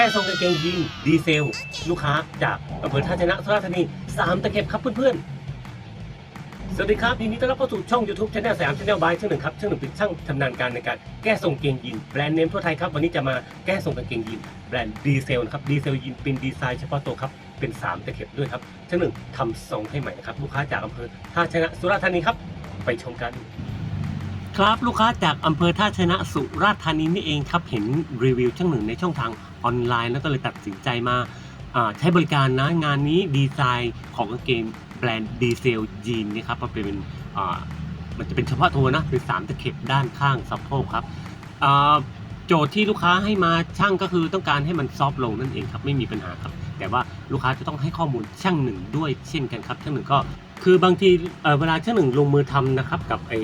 ก้ทรงกางเกงยีนดีเซล ลูกค้าจากอำเภอท่าชนะสุราษฎร์ธานีสามตะเข็บครับเพื่อนๆ สวัสดีครับยินดีต้อนรับเข้าสู่ช่อง YouTube Channel สยาม Channel by ช่างหนึ่งครับช่างหนึ่งเป็นช่างชำนาญการในการแก้ทรงกางเกงยีนแบรนด์เนมทั่วไทยครับวันนี้จะมาแก้ทรงกางเกงยีนแบรนด์ดีเซลนะครับดีเซลยีนเป็นดีไซน์เฉพาะตัวครับเป็นสามตะเข็บด้วยครับช่างหนึ่งทำทรงให้ใหม่นะครับลูกค้าจากอำเภอท่าชนะสุราษฎร์ธานีครับไปชมกัน ครับลูกค้าจากอำเภอท่าชนะสุราษฎร์ธานีนี่เองครับเห็นรีวิวช่างหนึ่งในช่องทางออนไลน์แล้วก็เลยตัดสินใจมาใช้บริการนะงานนี้ดีไซน์ของกางเกงแบรนด์ดีเซลยีนนะครับมันเป็นมันจะเป็นเฉพาะตัวนะเป็นสามตะเข็บด้านข้างสะโพกครับโจทย์ที่ลูกค้าให้มาช่างก็คือต้องการให้มันซอฟต์ลงนั่นเองครับไม่มีปัญหาครับ แต่ว่าลูกค้าจะต้องให้ข้อมูลช่างหนึ่งด้วยเช่นกันครับช่างหนึ่งก็คือบางทีเอ่อเวลาช่างหนึ่งลงมือทำนะครับกับไอ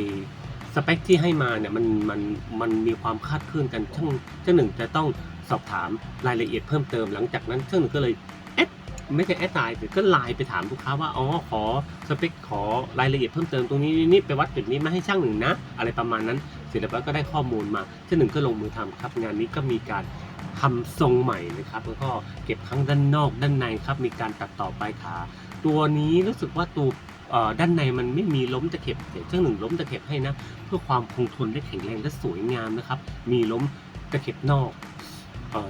สเปคที่ให้มาเนี่ยมันมันมันมีความคาดเคลื่อนกันช่างช่างหนึ่งจะต้องสอบถามรายละเอียดเพิ่มเติมหลังจากนั้นช่างหนึ่งก็เลยแอดไม่ใช่แอดไลน์แต่ก็ไลน์ไปถามลูกค้าว่าอ๋อขอสเปคขอรายละเอียดเพิ่มเติมตรงนี้นี่ไปวัดจุดนี้มาให้ช่างหนึ่งนะ อะไรประมาณนั้นเสร็จแล้วก็ได้ข้อมูลมาช่างหนึ่งก็ลงมือทำครับ งานนี้ก็มีการทำทรงใหม่นะครับแล้วก็เก็บทั้งด้านนอกด้านในครับมีการตัดต่อปลายขา ตัวนี้รู้สึกว่าตัว ด้านในมันไม่มีล้มตะเข็บเดี๋ยวช่างหนึ่งล้มตะเข็บให้นะ เพื่อความคงทนและแข็งแรงและสวยงามนะครับ มีล้มตะเข็บนอก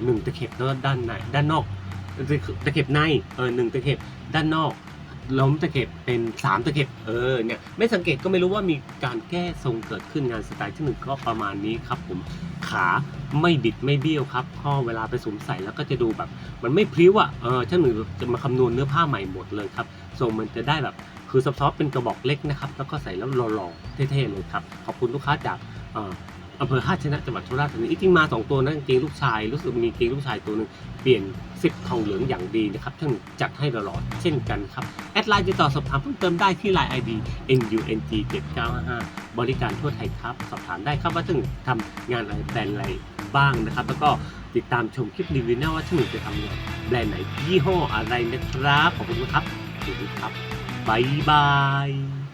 หนึ่งตะเข็บแล้วด้านในด้านนอกตะเข็บในเออหนึ่งตะเข็บด้านนอก ล้มตะเข็บเป็นสามตะเข็บเออเนี่ยไม่สังเกตก็ไม่รู้ว่ามีการแก้ทรงเกิดขึ้นงานสไตล์ที่หนึ่งก็ประมาณนี้ครับผมขาไม่บิดไม่เบี้ยวครับข้อเวลาไปสวมใส่แล้วก็จะดูแบบ มันไม่พลิ้วอะเออช่างหนึ่งจะมาคำนวณเนื้อผ้าใหม่หมดเลยครับทรงมันจะได้แบบ คือซอฟต์ๆเป็นกระบอกเล็กนะครับ แล้วก็ใส่แล้วหล่อๆเท่ๆเลยครับ ขอบคุณลูกค้าจากอำเภอท่าชนะจังหวัดสุราษฎร์ธานีจริงๆมา 2 ตัวนะกางเกงลูกชายรู้สึกมีกางเกงลูกชายตัวหนึ่งเปลี่ยนซิปทองเหลืองอย่างดีนะครับท่านจัดให้ตลอดเช่นกันครับ แอดไลน์ติดต่อสอบถามเพิ่มเติมได้ที่ Line ID NUNG 7955บริการทั่วไทยครับ สอบถามได้ครับว่าท่านทำงานอะไรแบรนด์อะไรบ้างนะครับ แล้วก็ติดตามชมคลิปรีวิวหน้าว่าท่านจะทำงานแบรนด์ไหนยี่ห้ออะไรนะครับขอบคุณครับสวัสดีครับ บายบาย